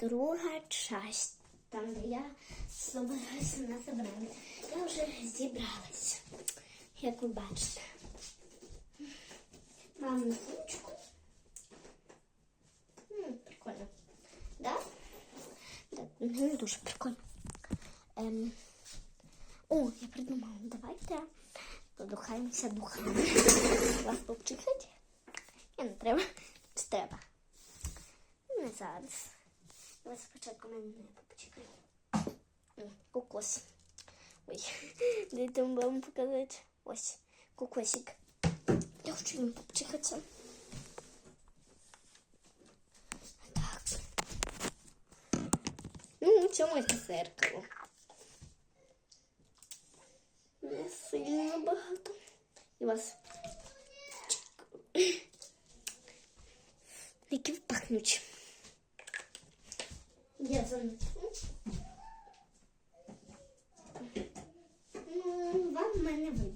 друга часть. Там, де я собираюся на забрання. Я вже зібралася, як ви бачите. Маму сумочку. М, Прикольно. Да? Да, не дуже прикольно. Ем. О, я придумала. Давайте подухаємося духами. Вас попчихать? Ні, не треба. Чи треба? Не зараз. Давай спочатку мене не попчихай. М, Кокос. Ой, дайте вам показати. Ось, кокосик. Я хочу їм попчихатися. Так. Ну, в цьому це зеркало. Не сильно багато. І вас. Які пахнуть. Я занесу. Ну, вам мене видно.